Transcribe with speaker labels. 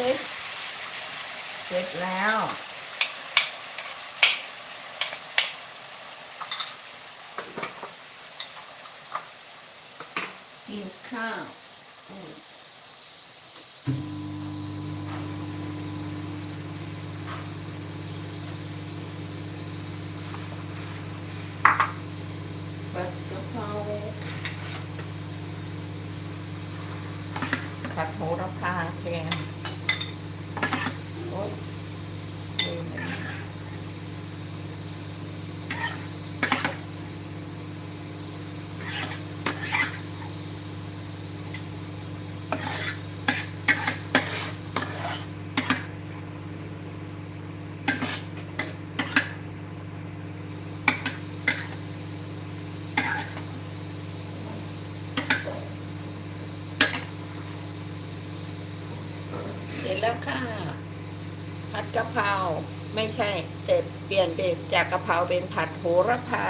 Speaker 1: เสร็จแล้ว กินข้าวอืมผัดกะเพราผัดโหระพาแทนโอ๊ยลืมเลยเสร็จ แล้วค่ะผัดกะเพราไม่ใช่แต่เปลี่ยนเป็นจากกะเพราเป็นผัดโหระพา